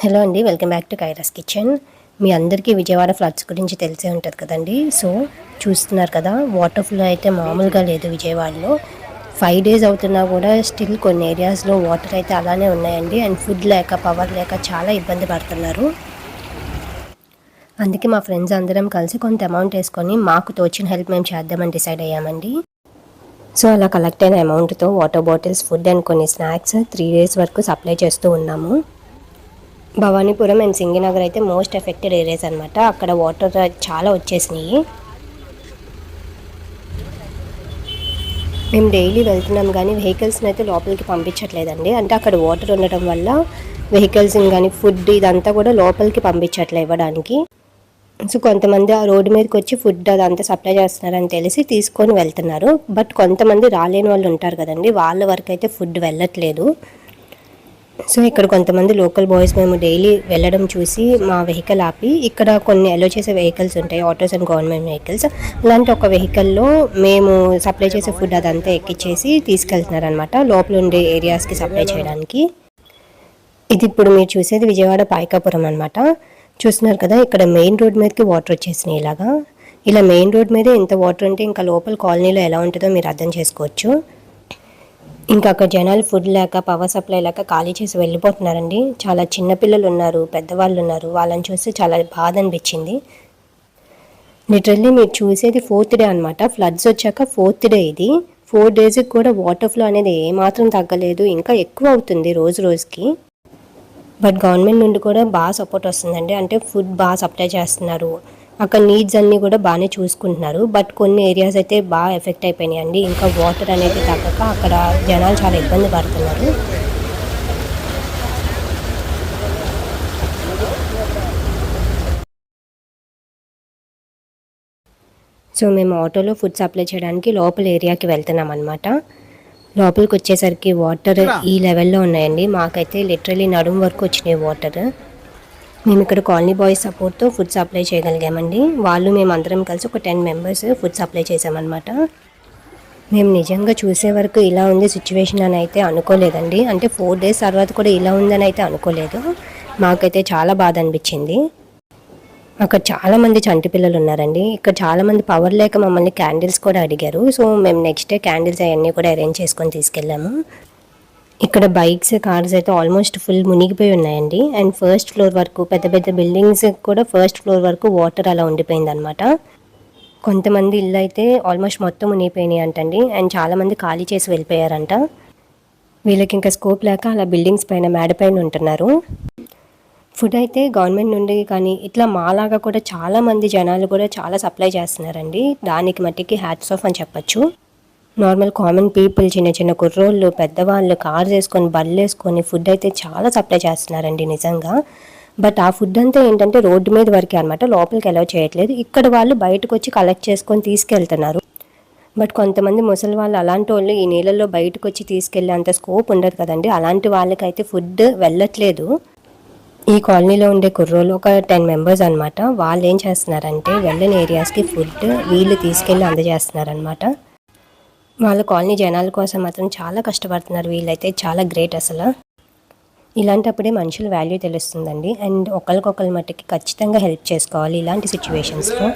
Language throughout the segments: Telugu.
హలో అండి welcome back to Kaira's kitchen. మీ అందరికీ విజయవాడ ఫ్లడ్స్ గురించి తెలిసే ఉంటుంది కదండి. సో చూస్తున్నారు కదా వాటర్ ఫ్లో అయితే మామూలుగా లేదు విజయవాడలో. ఫైవ్ డేస్ అవుతున్నా కూడా స్టిల్ కొన్ని ఏరియాస్లో వాటర్ అయితే అలానే ఉన్నాయండి. అండ్ ఫుడ్ లేక పవర్ లేక చాలా ఇబ్బంది పడుతున్నారు. అందుకే మా ఫ్రెండ్స్ అందరం కలిసి కొంత అమౌంట్ వేసుకొని మాకు తోచిన హెల్ప్ మేము చేద్దామని డిసైడ్ అయ్యామండి. సో అలా కలెక్ట్ అయిన అమౌంట్తో వాటర్ బాటిల్స్ ఫుడ్ అండ్ కొన్ని స్నాక్స్ త్రీ డేస్ వరకు సప్లై చేస్తూ ఉన్నాము. భవానీపురం అండ్ సింగినగర్ అయితే మోస్ట్ ఎఫెక్టెడ్ ఏరియాస్ అనమాట అక్కడ వాటర్ చాలా వచ్చేసినాయి. మేము డైలీ వెళ్తున్నాం కానీ వెహికల్స్ని అయితే లోపలికి పంపించట్లేదండి. అంటే అక్కడ వాటర్ ఉండటం వల్ల వెహికల్స్ని కానీ ఫుడ్ ఇదంతా కూడా లోపలికి పంపించట్లే ఇవ్వడానికి. సో కొంతమంది ఆ రోడ్డు మీదకి వచ్చి ఫుడ్ అదంతా సప్లై చేస్తున్నారని తెలిసి తీసుకొని వెళ్తున్నారు. బట్ కొంతమంది రాలేని వాళ్ళు ఉంటారు కదండి. వాళ్ళ వరకు అయితే ఫుడ్ వెళ్ళట్లేదు. సో ఇక్కడ కొంతమంది లోకల్ బాయ్స్ మేము డైలీ వెళ్ళడం చూసి మా వెహికల్ ఆపి ఇక్కడ కొన్ని అలో చేసే వెహికల్స్ ఉంటాయి ఆటోస్ అండ్ గవర్నమెంట్ వెహికల్స్ అలాంటి ఒక వెహికల్లో మేము సప్లై చేసే ఫుడ్ అదంతా ఎక్కిచ్చేసి తీసుకెళ్తున్నారనమాట లోపల ఉండే ఏరియాస్కి సప్లై చేయడానికి. ఇది ఇప్పుడు మీరు చూసేది విజయవాడ పాయకాపురం అనమాట చూస్తున్నారు కదా ఇక్కడ మెయిన్ రోడ్ మీదకి వాటర్ వచ్చేసినాయి ఇలాగా. ఇలా మెయిన్ రోడ్ మీదే ఇంత వాటర్ ఉంటే ఇంకా లోపల కాలనీలో ఎలా ఉంటుందో మీరు అర్థం చేసుకోవచ్చు. ఇంకా అక్కడ జనాలు ఫుడ్ లేక పవర్ సప్లై లేక ఖాళీ చేసి వెళ్ళిపోతున్నారండి. చాలా చిన్నపిల్లలు ఉన్నారు పెద్దవాళ్ళు ఉన్నారు. వాళ్ళని చూస్తే చాలా బాధ అనిపించింది. లిటరల్లీ మీరు చూసేది ఫోర్త్ డే అనమాట ఫ్లడ్స్ వచ్చాక ఫోర్త్ డే ఇది. ఫోర్ డేస్కి కూడా వాటర్ ఫ్లో అనేది ఏమాత్రం తగ్గలేదు. ఇంకా ఎక్కువ అవుతుంది రోజు రోజుకి. బట్ గవర్నమెంట్ నుండి కూడా బాగా సపోర్ట్ వస్తుందండి. అంటే ఫుడ్ బాగా సప్లై చేస్తున్నారు. అక్కడ నీడ్స్ అన్నీ కూడా బాగానే చూసుకుంటున్నారు. బట్ కొన్ని ఏరియాస్ అయితే బాగా ఎఫెక్ట్ అయిపోయినాయి అండి. ఇంకా వాటర్ అనేది తగ్గక అక్కడ జనాలు చాలా ఇబ్బంది పడుతున్నారు. సో మేము ఆటోలో ఫుడ్ సప్లై చేయడానికి లోపల ఏరియాకి వెళ్తున్నాం అనమాట లోపలికి వచ్చేసరికి వాటర్ ఈ లెవెల్లో ఉన్నాయండి. మాకైతే లిటరలీ నడుం వరకు వచ్చినాయి వాటర్ మేము ఇక్కడ కాలనీ బాయ్స్ సపోర్ట్తో ఫుడ్ సప్లై చేయగలిగామండి. వాళ్ళు మేము అందరం కలిసి ఒక టెన్ మెంబర్స్ ఫుడ్ సప్లై చేసామన్నమాట మేము నిజంగా చూసే వరకు ఇలా ఉంది సిచ్యువేషన్ అని అయితే అనుకోలేదండి. అంటే ఫోర్ డేస్ తర్వాత కూడా ఇలా ఉందని అయితే అనుకోలేదు. మాకైతే చాలా బాధ అనిపించింది. అక్కడ చాలామంది చంటి పిల్లలు ఉన్నారండి. ఇక్కడ చాలామంది పవర్ లేక మమ్మల్ని క్యాండిల్స్ కూడా అడిగారు. సో మేము నెక్స్ట్ డే క్యాండిల్స్ అవన్నీ కూడా అరేంజ్ చేసుకొని తీసుకెళ్ళాము. ఇక్కడ బైక్స్ కార్స్ అయితే ఆల్మోస్ట్ ఫుల్ మునిగిపోయి ఉన్నాయండి. అండ్ ఫస్ట్ ఫ్లోర్ వరకు పెద్ద పెద్ద బిల్డింగ్స్ కూడా ఫస్ట్ ఫ్లోర్ వరకు వాటర్ అలా ఉండిపోయింది అనమాట కొంతమంది ఇల్లు అయితే ఆల్మోస్ట్ మొత్తం మునిగిపోయినాయి అంటండి. అండ్ చాలా మంది ఖాళీ చేసి వెళ్ళిపోయారంట. వీళ్ళకి ఇంకా స్కోప్ లేక అలా బిల్డింగ్స్ పైన మేడ పైన ఉంటున్నారు. ఫుడ్ అయితే గవర్నమెంట్ నుండి కానీ ఇట్లా మాలాగా కూడా చాలామంది జనాలు కూడా చాలా సప్లై చేస్తున్నారండి. దానికి మట్టికి హ్యాట్స్ ఆఫ్ అని చెప్పొచ్చు. నార్మల్ కామన్ పీపుల్ చిన్న చిన్న కుర్రోళ్ళు పెద్దవాళ్ళు కార్స్ వేసుకొని బళ్ళు వేసుకొని ఫుడ్ అయితే చాలా సప్లై చేస్తున్నారండి నిజంగా. బట్ ఆ ఫుడ్ అంతా ఏంటంటే రోడ్డు మీద వరకే అనమాట లోపలికి అలౌ చేయట్లేదు. ఇక్కడ వాళ్ళు బయటకు వచ్చి కలెక్ట్ చేసుకొని తీసుకెళ్తున్నారు. బట్ కొంతమంది ముసలి వాళ్ళు అలాంటి వాళ్ళు ఈ నీళ్ళల్లో బయటకు వచ్చి తీసుకెళ్ళే అంత స్కోప్ ఉండదు కదండి. అలాంటి వాళ్ళకైతే ఫుడ్ వెళ్ళట్లేదు. ఈ కాలనీలో ఉండే కుర్రోళ్ళు ఒక టెన్ మెంబర్స్ అనమాట వాళ్ళు ఏం చేస్తున్నారంటే వెళ్ళని ఏరియాస్కి ఫుడ్ వీళ్ళు తీసుకెళ్ళి అందజేస్తున్నారనమాట వాళ్ళ కాలనీ జనాల కోసం మాత్రం చాలా కష్టపడుతున్నారు. వీళ్ళైతే చాలా గ్రేట్ అసలు. ఇలాంటప్పుడే మనుషుల వాల్యూ తెలుస్తుందండి. అండ్ ఒకరికొకరి మట్టుకి ఖచ్చితంగా హెల్ప్ చేసుకోవాలి ఇలాంటి సిచ్యువేషన్స్లో.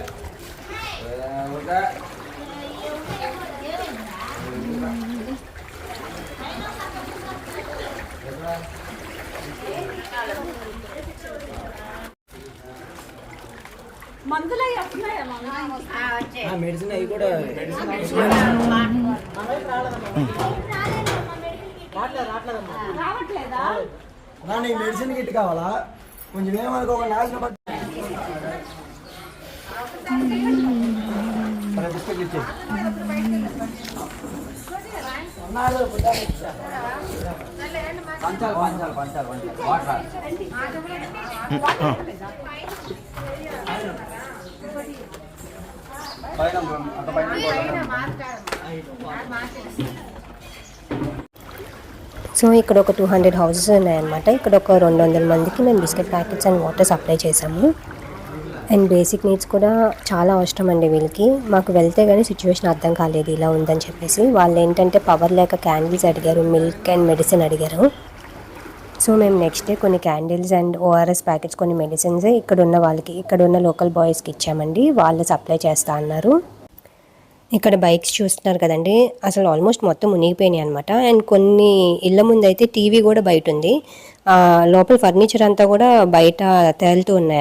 మందుల మెడిసిన్ అవి కూడా రావట్లేదా నా నీకు మెడిసిన్ కిట్ కావాలా? కొంచెం ఏమనుకో ఒక నాశనం పట్టు. బిస్కెట్ ఇచ్చా. పంచాలి పంచాలి పంచాలి పంచాలి. వాటర్. పైన అంత పైన సో ఇక్కడ ఒక టూ హండ్రెడ్ హౌసెస్ ఉన్నాయన్నమాట. ఇక్కడ ఒక రెండు వందల మందికి మేము biscuit packets and water supply చేసాము అండ్ బేసిక్ నీడ్స్ కూడా చాలా అవసరం అండి వీళ్ళకి. మాకు వెళ్తే కానీ సిచ్యువేషన్ అర్థం కాలేదు ఇలా ఉందని చెప్పేసి. వాళ్ళు ఏంటంటే పవర్ లేక క్యాండిల్స్ అడిగారు మిల్క్ అండ్ మెడిసిన్ అడిగారు. సో మేము నెక్స్ట్ డే కొన్ని క్యాండిల్స్ అండ్ ఓఆర్ఎస్ ప్యాకెట్స్ కొన్ని మెడిసిన్స్ ఇక్కడ ఉన్న వాళ్ళకి ఇక్కడ ఉన్న లోకల్ బాయ్స్కి ఇచ్చామండి. వాళ్ళు సప్లై చేస్తా అన్నారు. ఇక్కడ బైక్స్ చూస్తున్నారు కదండి. అసలు ఆల్మోస్ట్ మొత్తం మునిగిపోయినాయి అనమాట అండ్ కొన్ని ఇళ్ళ ముందు అయితే టీవీ కూడా బయట ఉంది ఆ, లోపల ఫర్నిచర్ అంతా కూడా బయట తేలుతూ ఉన్నాయి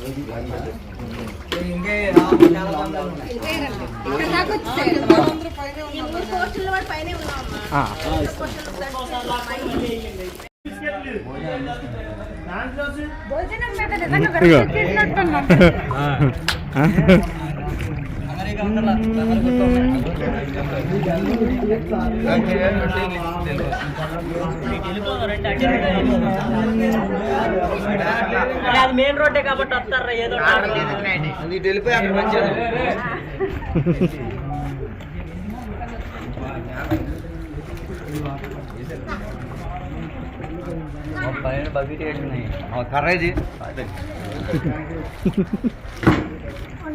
భోజనం మీద నిజంగా విరక్తి చేసినట్టున్నాం. అది మెయిన్ రోడ్డే కాబట్టి వస్తారా ఏదో నీకు వెళ్ళిపోయి అక్కడ పైన బకెట్ వేసినాయి. కర్రేది.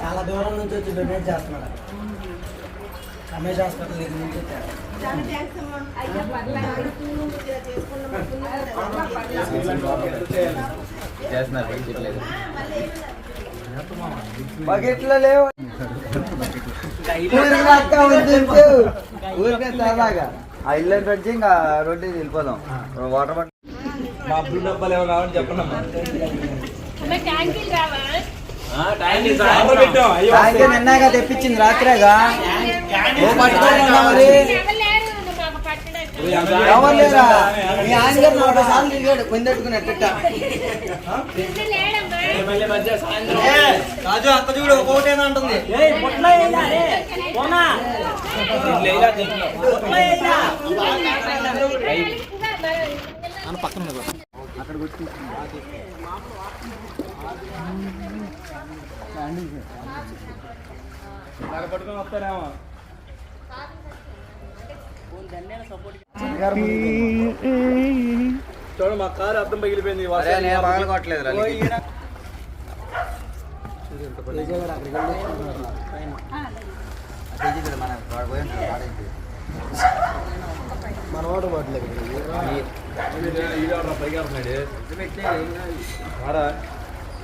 చాలా దూరం నుంచి వచ్చి డొనేట్ చేస్తున్నాడు. రమేష్ హాస్పిటల్ దగ్గర నుంచి చేసుకున్నాం. బకెట్లో లేవు. ఊరికి సరదాగా ఆ ఇల్లు పెట్టి ఇంకా రోడ్డు వెళ్ళిపోదాం వాటర్ బాటిల్ మా బ్లూ డబ్బాలు ఏమో కావాలని నిన్నాక తెప్పించింది రాత్రేగా మరి ఎవరు లేరా మీ ఆయన గారు నలభై సార్లు తిరిగాడు పొందెట్టుకున్నట్ట రాజు అక్క చూడు ఒకటేనా అంటుంది. చూడు మా కారు అర్థం పగిలిపోయింది కొట్టలేదు మన వాటర్ బాటిల్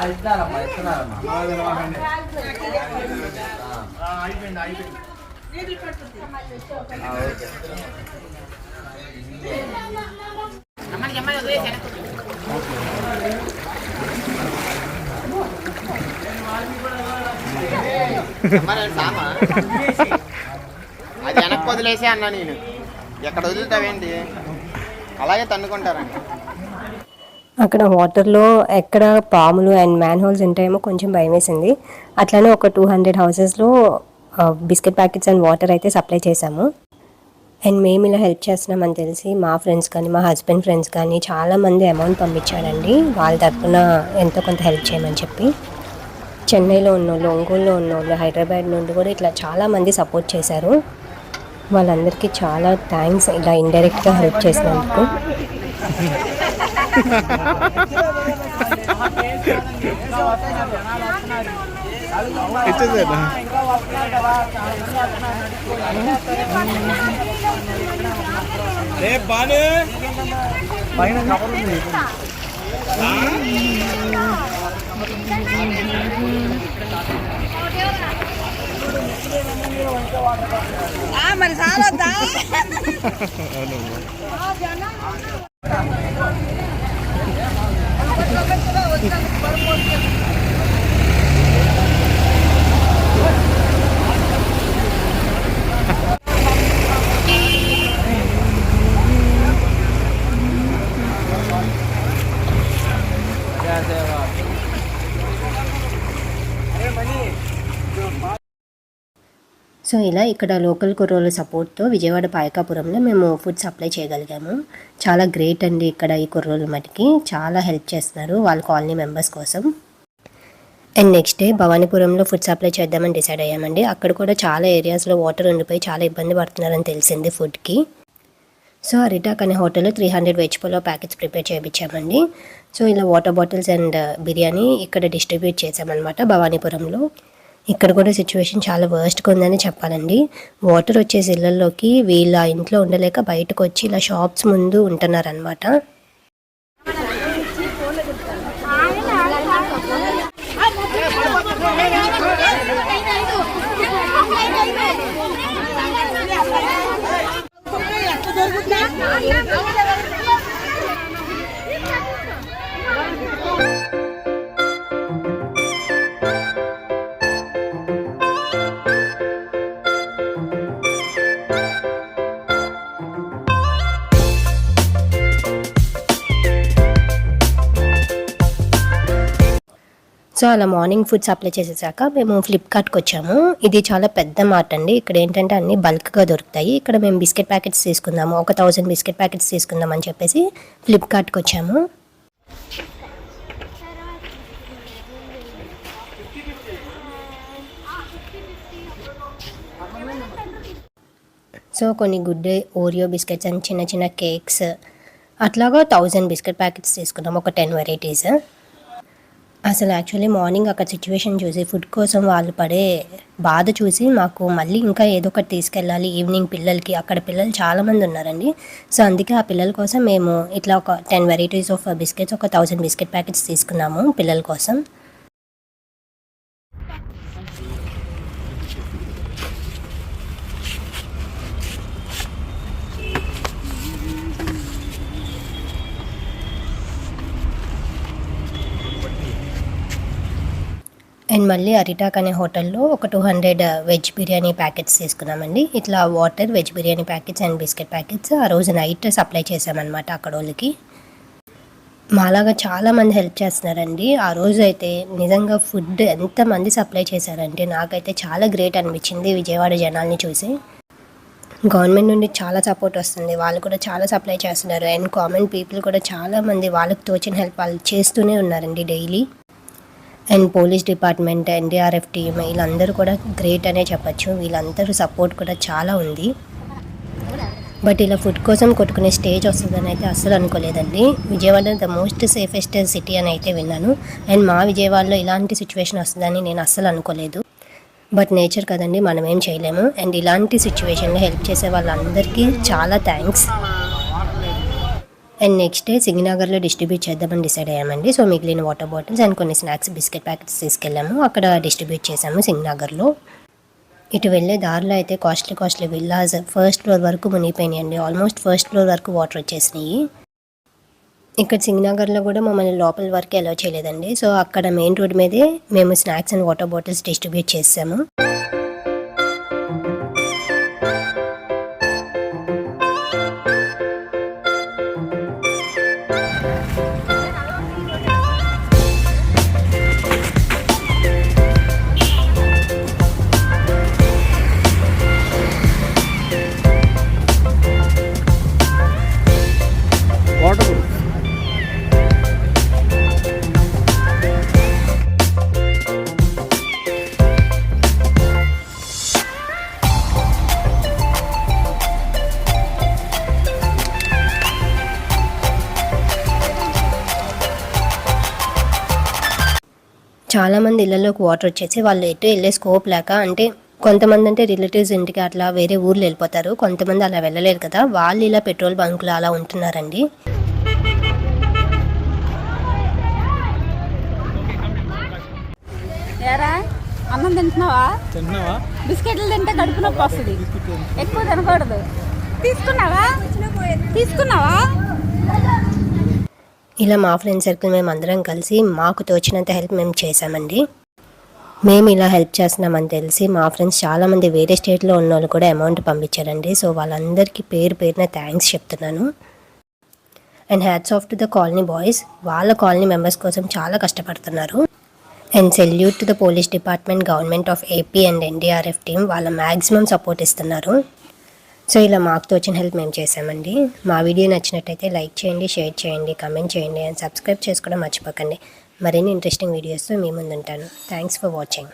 ఇస్తున్నారమ్మా ఇస్తున్నారమ్మా ఓకే మరి సామా? అది వెనక్కి వదిలేసే అన్నా నేను. ఎక్కడ వదులుతావేంటి? అలాగే తన్నుకుంటారండి. అక్కడ వాటర్లో ఎక్కడ పాములు అండ్ మ్యాన్ హోల్స్ ఉంటాయేమో కొంచెం భయం వేసింది అట్లానే ఒక టూ హండ్రెడ్ హౌసెస్లో బిస్కెట్ ప్యాకెట్స్ అండ్ వాటర్ అయితే సప్లై చేశాము. అండ్ మేము ఇలా హెల్ప్ చేస్తున్నామని తెలిసి మా ఫ్రెండ్స్ కానీ మా హస్బెండ్ ఫ్రెండ్స్ కానీ చాలామంది అమౌంట్ పంపించారండి. వాళ్ళ తరఫున ఎంతో కొంత హెల్ప్ చేయమని చెప్పి. చెన్నైలో ఉన్నోళ్ళు ఒంగోలులో ఉన్నోళ్ళు హైదరాబాద్ నుండి కూడా ఇట్లా చాలామంది సపోర్ట్ చేశారు. వాళ్ళందరికీ చాలా థ్యాంక్స్ ఇలా ఇండైరెక్ట్గా హెల్ప్ చేసినందుకు. పైన కవర్ ఉంది ఆ, మరి చాలొద్దా సో ఇలా ఇక్కడ లోకల్ కుర్రోల సపోర్ట్తో విజయవాడ పాయకాపురంలో మేము ఫుడ్ సప్లై చేయగలిగాము. చాలా గ్రేట్ అండి ఇక్కడ ఈ కుర్రోలు మటుకి. చాలా హెల్ప్ చేస్తున్నారు వాళ్ళ కాలనీ మెంబర్స్ కోసం. అండ్ నెక్స్ట్ డే భవానీపురంలో ఫుడ్ సప్లై చేద్దామని డిసైడ్ అయ్యామండి. అక్కడ కూడా చాలా ఏరియాస్లో వాటర్ ఉండిపోయి చాలా ఇబ్బంది పడుతున్నారని తెలిసింది ఫుడ్కి. సో అరిటాక్ అనే హోటల్లో three hundred veg pulao packets prepare చేయించామండి so ఇలా వాటర్ బాటిల్స్ అండ్ బిర్యానీ ఇక్కడ డిస్ట్రిబ్యూట్ చేసామన్నమాట భవానీపురంలో. ఇక్కడ కూడా సిచ్యువేషన్ చాలా వర్స్ట్గా ఉందని చెప్పాలండి. వాటర్ వచ్చేసి ఇళ్ళల్లోకి వీళ్ళ ఇంట్లో ఉండలేక బయటకు వచ్చి ఇలా షాప్స్ ముందు ఉంటున్నారనమాట సో అలా మార్నింగ్ ఫుడ్ సప్లై చేసేసాక మేము ఫ్లిప్కార్ట్కి వచ్చాము. ఇది చాలా పెద్ద మార్ట్ అండి. ఇక్కడ ఏంటంటే అన్ని బల్క్గా దొరుకుతాయి. ఇక్కడ మేము బిస్కెట్ ప్యాకెట్స్ తీసుకుందాము. ఒక థౌజండ్ బిస్కెట్ ప్యాకెట్స్ తీసుకుందాం అని చెప్పేసి ఫ్లిప్కార్ట్కి వచ్చాము. సో కొన్ని Good Day Oreo biscuits and చిన్న చిన్న కేక్స్. అట్లాగా థౌజండ్ బిస్కెట్ ప్యాకెట్స్ తీసుకున్నాం ఒక టెన్ వెరైటీస్. అసలు యాక్చువల్లీ మార్నింగ్ అక్కడ సిచ్యువేషన్ చూసి ఫుడ్ కోసం వాళ్ళు పడే బాధ చూసి మాకు మళ్ళీ ఇంకా ఏదో ఒకటి తీసుకెళ్ళాలి ఈవినింగ్ పిల్లలకి. అక్కడ పిల్లలు చాలామంది ఉన్నారండి. సో అందుకే ఆ పిల్లల కోసం మేము ఇట్లా ఒక టెన్ వెరైటీస్ ఆఫ్ బిస్కెట్స్ ఒక థౌజండ్ బిస్కెట్ ప్యాకెట్స్ తీసుకున్నాము పిల్లల కోసం. అండ్ మళ్ళీ అరిటాక్ అనే హోటల్లో ఒక two hundred veg biryani packets తీసుకున్నామండి. ఇట్లా water veg biryani packets and biscuit packets ఆ రోజు నైట్ సప్లై చేసామన్నమాట అక్కడ వాళ్ళకి. మాలాగా చాలామంది హెల్ప్ చేస్తున్నారండి. ఆ రోజు అయితే నిజంగా ఫుడ్ ఎంతమంది సప్లై చేశారంటే నాకైతే చాలా గ్రేట్ అనిపించింది విజయవాడ జనాల్ని చూసి. గవర్నమెంట్ నుండి చాలా సపోర్ట్ వస్తుంది. వాళ్ళు కూడా చాలా సప్లై చేస్తున్నారు. అండ్ కామన్ పీపుల్ కూడా చాలామంది వాళ్ళకి తోచిన హెల్ప్ వాళ్ళు చేస్తూనే ఉన్నారండి daily. And police department NDRF team వీళ్ళందరూ కూడా గ్రేట్ అనే చెప్పచ్చు. వీళ్ళందరూ సపోర్ట్ కూడా చాలా ఉంది. బట్ ఇలా ఫుడ్ కోసం కొట్టుకునే స్టేజ్ వస్తుందని అయితే అస్సలు అనుకోలేదండి. Vijayawada the most safest city అని అయితే విన్నాను. అండ్ మా విజయవాడలో ఇలాంటి సిచ్యువేషన్ వస్తుందని నేను అస్సలు అనుకోలేదు. బట్ నేచర్ కదండి మనం ఏం చేయలేము. అండ్ ఇలాంటి సిచ్యువేషన్లో హెల్ప్ చేసే వాళ్ళందరికీ చాలా థ్యాంక్స్. అండ్ నెక్స్ట్ డే సింగనగర్లో డిస్ట్రిబ్యూట్ చేద్దామని డిసైడ్ అయ్యామండి. సో మిగిలిన వాటర్ బాటిల్స్ అండ్ కొన్ని స్నాక్స్ బిస్కెట్ ప్యాకెట్స్ తీసుకెళ్ళాము. అక్కడ డిస్ట్రిబ్యూట్ చేసాము సింగనగర్లో ఇటు వెళ్ళే దారిలో అయితే costly costly villas first floor వరకు మునిగిపోయినాయండి. ఆల్మోస్ట్ ఫస్ట్ ఫ్లోర్ వరకు వాటర్ వచ్చేసినాయి. ఇక్కడ సింగనగర్లో కూడా మమ్మల్ని లోపల వరకు అలౌ చేయలేదండి. సో అక్కడ మెయిన్ రోడ్ మీదే మేము snacks and water bottles distribute చేసాము. చాలా మంది ఇళ్ళలోకి వాటర్ వచ్చేసి వాళ్ళు ఎటు వెళ్ళే స్కోప్ లేక అంటే కొంతమంది అంటే రిలేటివ్స్ ఇంటికి అట్లా వేరే ఊర్లు వెళ్ళిపోతారు. కొంతమంది అలా వెళ్ళలేరు కదా. వాళ్ళు ఇలా పెట్రోల్ బంకులు అలా ఉంటున్నారండి. అన్నం తింటున్నావా? తింటున్నావా బిస్కెట్లు తింటే కడుపు నొప్పి వస్తుంది. ఎక్కువ తినకూడదు. తీసుకున్నావా? తీసుకున్నావా? ఇలా మా ఫ్రెండ్ సర్కిల్ మేము అందరం కలిసి మాకు తోచినంత హెల్ప్ మేము చేసామండి మేము ఇలా హెల్ప్ చేస్తున్నామని తెలిసి మా ఫ్రెండ్స్ చాలామంది వేరే స్టేట్లో ఉన్న వాళ్ళు కూడా అమౌంట్ పంపించారండి. సో వాళ్ళందరికీ పేరు పేరున థ్యాంక్స్ చెప్తున్నాను. And hats off to the colony boys వాళ్ళ కాలనీ మెంబర్స్ కోసం చాలా కష్టపడుతున్నారు. And salute to the police department government of AP and NDRF team వాళ్ళ మ్యాక్సిమం సపోర్ట్ ఇస్తున్నారు. సో ఇలా మాకు తోచిన హెల్ప్ మేము చేసామండి మా వీడియో నచ్చినట్టయితే లైక్ చేయండి షేర్ చేయండి కమెంట్ చేయండి అండ్ సబ్స్క్రైబ్ చేసుకోవడం మర్చిపోకండి. మరిన్ని ఇంట్రెస్టింగ్ వీడియోస్తో మీ ముందుంటాను. Thanks for watching.